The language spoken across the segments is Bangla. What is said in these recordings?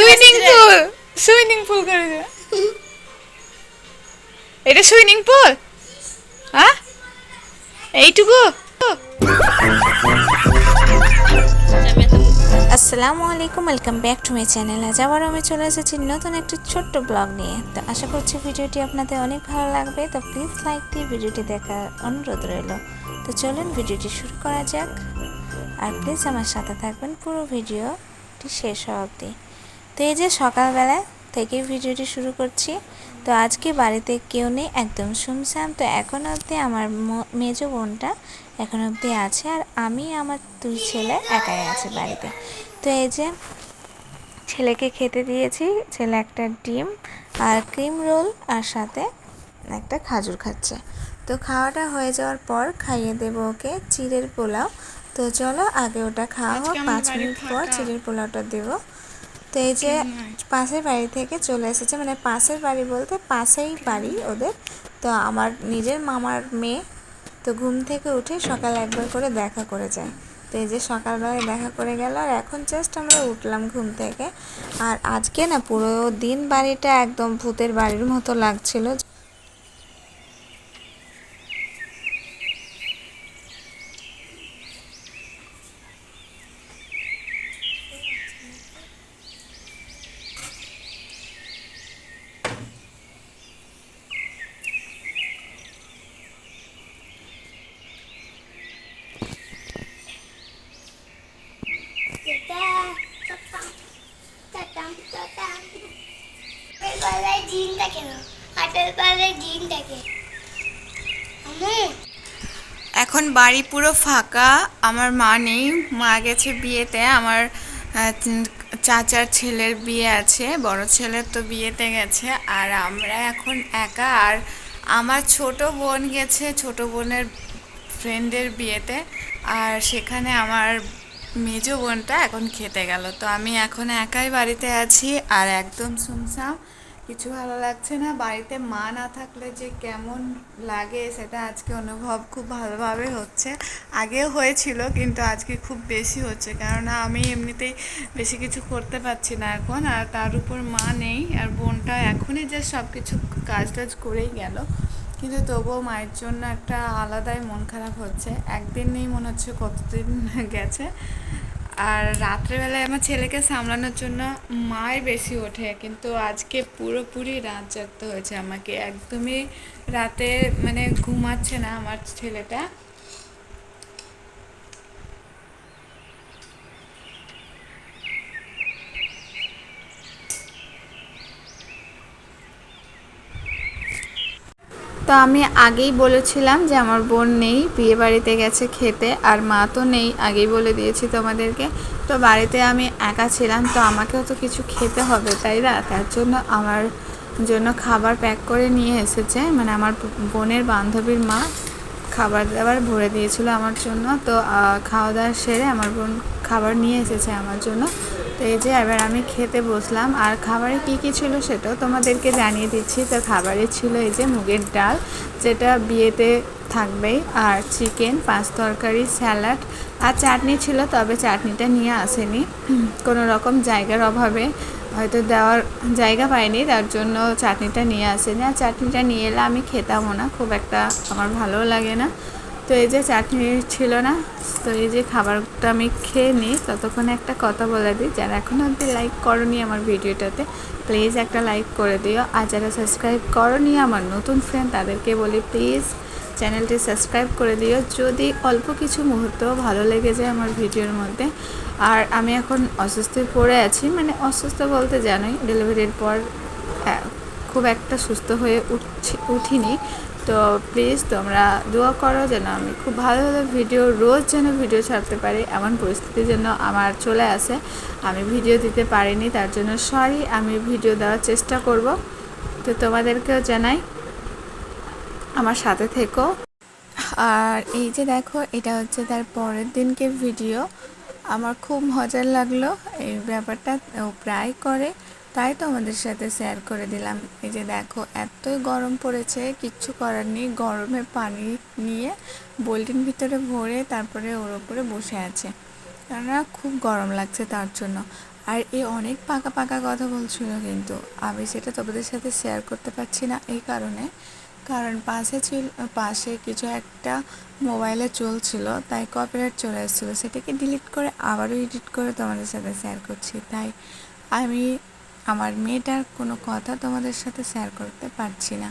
সুইমিং পুল সুইমিং পুল করে দে এটা সুইমিং পুল হ্যাঁ এইটুকু? আসসালামু আলাইকুম welcome back to my channel আজ আবার আমি চলে এসেছি নতুন একটি ছোট্ট ব্লগ নিয়ে। তো আশা করছি ভিডিওটি আপনাদের অনেক ভালো লাগবে। তো প্লিজ লাইক দিয়ে ভিডিওটি দেখার অনুরোধ রইল। তো চলুন ভিডিওটি শুরু করা যাক। আর প্লিজ আমার সাথে থাকবেন পুরো ভিডিওটি শেষ হওয়া অবধি। তো এই যে সকালবেলা থেকে ভিডিওটি শুরু করছি তো আজকে বাড়িতে কেউ নেই একদম শুনশান তো এখন অবধি আমার মেজো বোনটা এখন অবধি আছে আর আমি আমার দুই ছেলে একাই আছে বাড়িতে। তো এই যে ছেলেকে খেতে দিয়েছি ছেলে একটা ডিম আর ক্রিম রোল আর সাথে একটা খাজুর খাচ্ছে। তো খাওয়াটা হয়ে যাওয়ার পর খাইয়ে দেবো ওকে চিড়ের পোলাও। তো চলো আগে ওটা খাওয়া হোক পাঁচ মিনিট পর। চিড়ের পোলাওটা দেবো। তো এই যে পাশের বাড়ি থেকে চলে এসেছে মানে পাশের বাড়ি বলতে পাশেই বাড়ি ওদের। তো আমার নিজের মামার মেয়ে তো ঘুম থেকে উঠে সকাল একবার করে দেখা করে যায়। তো এই যে সকালবেলায় দেখা করে গেল আর এখন জাস্ট আমরা উঠলাম ঘুম থেকে। আর আজকে না পুরো দিন বাড়িটা একদম ভূতের বাড়ির মতো লাগছিল। এখন বাড়ি পুরো ফাঁকা, আমার মা নেই, মা গেছে বিয়েতে, আমার চাচার ছেলের বিয়ে আছে, বড় ছেলের তো বিয়েতে গেছে, আর আমরা এখন একা, আর আমার ছোট বোন গেছে, ছোট বোনের ফ্রেন্ডের বিয়েতে, আর সেখানে আমার মেজো বোনটা এখন খেতে গেল, তো আমি এখন একাই বাড়িতে আছি, আর একদম শুনছাম কিছু ভালো লাগছে না? বাড়িতে মা না থাকলে যে কেমন লাগে সেটা আজকে অনুভব খুব ভালোভাবে হচ্ছে। আগেও হয়েছিল কিন্তু আজকে খুব বেশি হচ্ছে। কেননা আমি এমনিতেই বেশি কিছু করতে পারছি না এখন আর তার উপর মা নেই আর বোনটা এখনই যে সব কিছু কাজ টাজ করেই গেল। কিন্তু তবুও মায়ের জন্য একটা আলাদাই মন খারাপ হচ্ছে। একদিন নেই মনে হচ্ছে, কতদিন গেছে? আর রাত্রেবেলায় আমার ছেলেকে সামলানোর জন্য মাই বেশি ওঠে, কিন্তু আজকে পুরোপুরি রাত জাগতে হয়েছে আমাকে। একদমই রাতে মানে ঘুমাচ্ছে না আমার ছেলেটা। তো আমি আগেই বলেছিলাম যে আমার বোন নেই, বিয়ে বাড়িতে গেছে খেতে, আর মা তো নেই, আগেই বলে দিয়েছি তোমাদেরকে। তো বাড়িতে আমি একা ছিলাম, তো আমাকেও তো কিছু খেতে হবে, তাই না? তার জন্য আমার জন্য খাবার প্যাক করে নিয়ে এসেছে। মানে আমার বোনের বান্ধবীর মা খাবার দাবার ভরে দিয়েছিল আমার জন্য। তো খাওয়া দাওয়া সেরে আমার বোন খাবার নিয়ে এসেছে আমার জন্য। তো এই যে এবার আমি খেতে বসলাম। আর খাবারে কি কি ছিল সেটাও তোমাদেরকে জানিয়ে দিচ্ছি। তো খাবারে ছিল এই যে মুগের ডাল, যেটা বিয়েতে থাকবেই, আর চিকেন, পাঁচ তরকারি, স্যালাড, আর চাটনি ছিল, তবে চাটনিটা নিয়ে আসেনি। কোনো রকম জায়গার অভাবে হয়তো দেওয়ার জায়গা পাইনি, তার জন্য চাটনিটা নিয়ে আসেনি। আর চাটনিটা নিয়ে এলে আমি খেতামও না, খুব একটা আমার ভালোও লাগে না। তো এই যে চাটনি ছিল না, তো এই যে খাবারটা আমি খেয়ে নিই, ততক্ষণে একটা কথা বলে দিই। যারা এখনও অব্দি লাইক করনি আমার ভিডিওটাতে প্লিজ একটা লাইক করে দিও। আর যারা সাবস্ক্রাইব করনি আমার নতুন ফ্রেন্ড তাদেরকে বলি প্লিজ চ্যানেলটি সাবস্ক্রাইব করে দিও। যদি অল্প কিছু মুহূর্ত ভালো লেগে যায় আমার ভিডিওর মধ্যে, আর আমি এখন অসুস্থ পড়ে আছি মানে অসুস্থ বলতে জানোই ডেলিভারির পর খুব একটা সুস্থ হয়ে উঠছি, উঠিনি। তো প্লিজ তোমরা দোয়া করো যেন আমি খুব ভালো ভালো ভিডিও রোজ যেন ভিডিও ছাড়তে পারি, এমন পরিস্থিতি যেন আমার চলে আসে। আমি ভিডিও দিতে পারিনি, তার জন্য সরি আমি ভিডিও দেওয়ার চেষ্টা করব। তো তোমাদেরকেও জানাই, আমার সাথে থেকো। আর এই যে দেখো, এটা হচ্ছে তার পরের দিনকে ভিডিও আমার খুব মজার লাগল এই ব্যাপারটা ও প্রায় করে। তাই তো আমাদের সাথে শেয়ার করে দিলাম। এই যে দেখো, এতই গরম পড়েছে, কিচ্ছু করার নেই। গরমে পানি নিয়ে বোল্টিন ভিতরে ভরে তারপরে ওর ওপরে বসে আছে। কেননা খুব গরম লাগছে তার জন্য। আর এ অনেক পাকা পাকা কথা বলছিল কিন্তু। আমি সেটা তোমাদের সাথে শেয়ার করতে পারছি না এই কারণে। কারণ পাশে ছিল, পাশে কিছু একটা মোবাইলে চলছিল, তাই কপিরাইট চলে এসেছিল। সেটাকে ডিলিট করে আবারও এডিট করে তোমাদের সাথে শেয়ার করছি। তাই আমি আমার মেয়েটার কোনো কথা তোমাদের সাথে শেয়ার করতে পারছি না।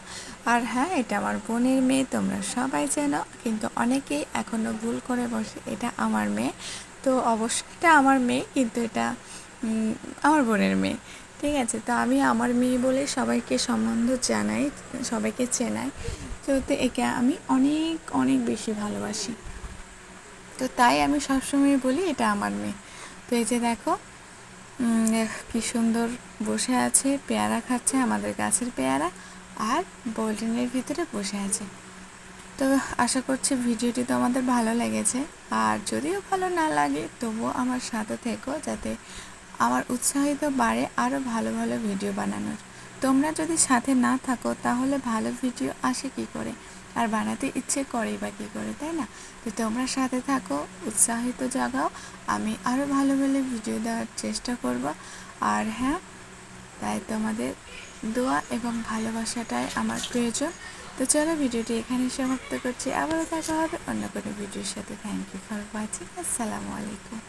আর হ্যাঁ এটা আমার বোনের মেয়ে, তোমরা সবাই চেনো কিন্তু অনেকেই এখনও ভুল করে বসে, এটা আমার মেয়ে। তো অবশ্যই এটা আমার মেয়ে, কিন্তু এটা আমার বোনের মেয়ে, ঠিক আছে? তো আমি আমার মেয়ে বলে সবাইকে সম্বন্ধ জানাই, সবাইকে চেনাই। তো একে আমি অনেক অনেক বেশি ভালোবাসি। তো তাই আমি সবসময় বলি এটা আমার মেয়ে। তো এই যে দেখো কি সুন্দর বসে আছে, পেয়ারা খাচ্ছে, আমাদের গাছের পেয়ারা আর বোল্ডেনের ভিতরে বসে আছে। তো আশা করছি ভিডিওটি তোমাদের ভালো লেগেছে। আর যদিও ভালো না লাগে, তবুও আমার সাথে থেকো যাতে আমার উৎসাহিত বাড়ে আরও ভালো ভালো ভিডিও বানানোর। তোমরা যদি সাথে না থাকো, তাহলে ভালো ভিডিও আসে কি করে? আর বানাতে ইচ্ছে করেই বা কী করে, তাই না? তো তোমরা সাথে থাকো, উৎসাহিত জাগাও, আমি আরও ভালো ভালো ভিডিও দেওয়ার চেষ্টা করব। আর হ্যাঁ তাই তোমাদের দোয়া এবং ভালোবাসাটাই আমার প্রয়োজন। তো চলো ভিডিওটি এখানে সমাপ্ত করছি। আবারও দেখা হবে অন্য কোনো ভিডিওর সাথে। থ্যাংক ইউ ফর ওয়াচিং আসসালামু আলাইকুম।